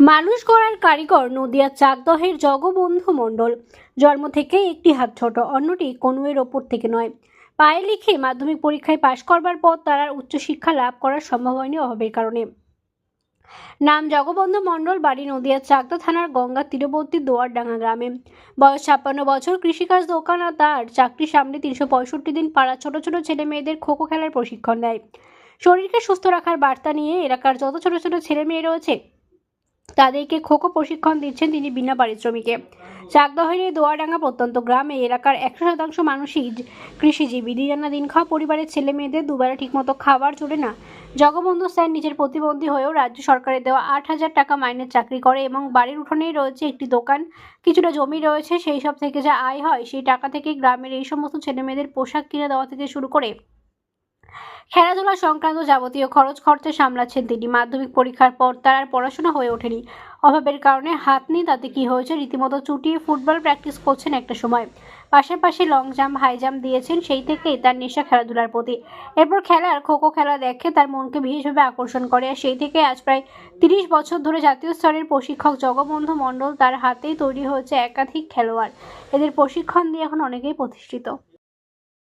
মানুষ গড়ার কারিগর নদিয়া চাকদহের জগবন্ধু মণ্ডল। জন্ম থেকে একটি হাত ছোট, অন্যটি কনুয়ের ওপর থেকে নয়। পায়ে লিখে মাধ্যমিক পরীক্ষায় পাশ করবার পর তার উচ্চশিক্ষা লাভ করার সম্ভব হয়নি অভাবের কারণে। নাম জগবন্ধু মণ্ডল, বাড়ি নদিয়া চাকদা থানার গঙ্গা তীরবর্তী দোয়ারডাঙ্গা গ্রামে। বয়স ছাপ্পান্ন বছর, কৃষিকাজ দোকান আর তার চাকরি সামনে তিনশো পঁয়ষট্টি দিন পাড়া ছোট ছোট ছেলে মেয়েদের খোখো খেলার প্রশিক্ষণ দেয়। শরীরকে সুস্থ রাখার বার্তা নিয়ে এলাকার যত ছোট ছোট ছেলে মেয়ে রয়েছে তাদেরকে খোখো প্রশিক্ষণ দিচ্ছেন তিনি বিনা পারিশ্রমিকে। চাকদহের দোয়াডাঙ্গা প্রত্যন্ত গ্রামে এলাকার একশো শতাংশ মানুষই কৃষিজীবী। দিনানা দিন খাওয়া পরিবারের ছেলে মেয়েদের দুবেলা ঠিকমতো খাবার চলে না। জগবন্ধু স্যার নিজের প্রতিবন্ধী হয়েও রাজ্য সরকারের দেওয়া আট হাজার টাকা মাইনের চাকরি করে এবং বাড়ির উঠোনেই রয়েছে একটি দোকান। কিছুটা জমি রয়েছে, সেই সব থেকে যা আয় হয় সেই টাকা থেকে গ্রামের এই সমস্ত ছেলে মেয়েদের পোশাক কিনে দেওয়া থেকে শুরু করে খেলাধুলা সংক্রান্ত যাবতীয় খরচ খরচা সামলাচ্ছেন তিনি। মাধ্যমিক পরীক্ষার পর তার আর পড়াশোনা হয়ে ওঠেনি। অভাবের কারণে হাত নেই তাতে কি হয়েছে রীতিমতো চুটিয়ে ফুটবল প্র্যাকটিস করছেন একটা সময়। পাশাপাশি লং জাম্প, হাই জাম্প দিয়েছেন সেই থেকেই তার নেশা খেলাধুলার প্রতি। এরপর খেলার খোখো খেলা দেখে তার মনকে বিশেষভাবে আকর্ষণ করে আর সেই থেকে আজ প্রায় তিরিশ বছর ধরে জাতীয় স্তরের প্রশিক্ষক জগবন্ধু মণ্ডল তার হাতেই তৈরি হয়েছে একাধিক খেলোয়াড়। এদের প্রশিক্ষণ দিয়ে এখন অনেকেই প্রতিষ্ঠিত।